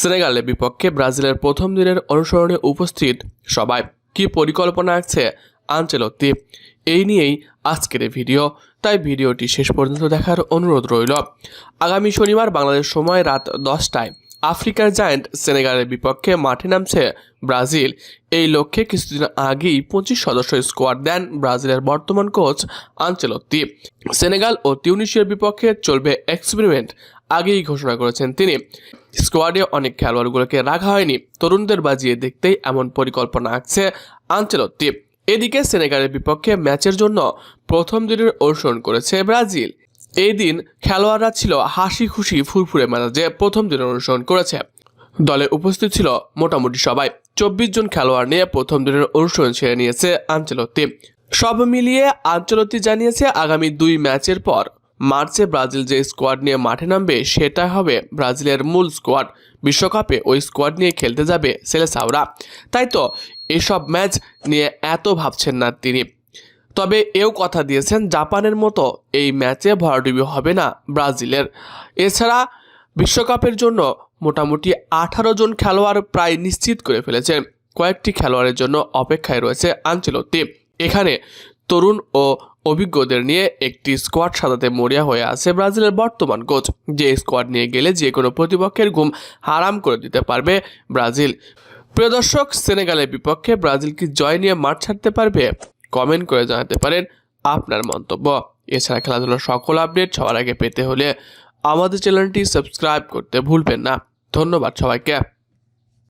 সেনেগালের বিপক্ষে ব্রাজিলের প্রথম দিনের অনুসরণে উপস্থিত সবাই কি পরিকল্পনা আছে আঞ্চলত্তি? এই নিয়েই আজকের ভিডিও। তাই ভিডিওটি শেষ পর্যন্ত দেখার অনুরোধ রইল। আগামী শনিবার বাংলাদেশ সময় রাত দশটায় আফ্রিকার জায়ান্ট সেনেগালের বিপক্ষে মাঠে নামছে ব্রাজিল। এই লক্ষ্যে কিছুদিন আগেই পঁচিশ সদস্য স্কোয়াড দেন ব্রাজিলের বর্তমান কোচ আঞ্চলত্তি। সেনেগাল ও তিউনিশিয়ার বিপক্ষে চলবে এক্সপেরিমেন্ট। আগেই ঘোষণা করেছেন তিনি। স্কোয়াডে অনেক খেলোয়াড়গুলোকে রাখা হয়নি। তরুণদের বাজিয়ে দেখতেই এমন পরিকল্পনা আঁকছে আঞ্চলত্তি। এদিকে সেনেগালের বিপক্ষে ম্যাচের জন্য প্রথম দিনের অনুসরণ করেছে ব্রাজিল। এই দিন খেলোয়াড়রা ছিল হাসি খুশি ফুরফুরে মেজাজে প্রথম দিনের অনুসরণ করেছে। দলে উপস্থিত ছিল মোটামুটি সবাই। চব্বিশ জন খেলোয়াড় নিয়ে প্রথম দিনের অনুসরণ সেরে নিয়েছে আঞ্চলত্তি। সব মিলিয়ে আঞ্চলত্তি জানিয়েছে আগামী দুই ম্যাচের পর মার্চে ব্রাজিল যে স্কোয়াড নিয়ে মাঠে নামবে সেটা হবে ব্রাজিলের মূল স্কোয়াড। বিশ্বকাপে ওই স্কোয়াড নিয়ে খেলতে যাবে সেলেসাওরা। তাই তো এসব ম্যাচ নিয়ে এত ভাবছেন না তিনি। তবে এও কথা দিয়েছেন, জাপানের মতো এই ম্যাচে ভরাডুবি হবে না ব্রাজিলের। এছাড়া বিশ্বকাপের জন্য মোটামুটি আঠারো জন খেলোয়াড় প্রায় নিশ্চিত করে ফেলেছেন। কয়েকটি খেলোয়াড়ের জন্য অপেক্ষায় রয়েছে আঞ্চলতি এখানে তরুণ ও অভিজ্ঞদের নিয়ে একটি স্কোয়াড সাজাতে মরিয়া হয়ে আছে ব্রাজিলের বর্তমান কোচ যে স্কোয়াড নিয়ে গেলে যে কোনো প্রতিপক্ষের ঘুম হারাম করে দিতে পারবে ব্রাজিল। প্রিয় দর্শক, সেনেগালের বিপক্ষে ব্রাজিল কি জয় নিয়ে মাঠ ছাড়তে পারবে? কমেন্ট করে জানাতে পারেন আপনার মন্তব্য। এছাড়া খেলাধুলার সকল আপডেট সবার আগে পেতে হলে আমাদের চ্যানেলটি সাবস্ক্রাইব করতে ভুলবেন না। ধন্যবাদ সবাইকে।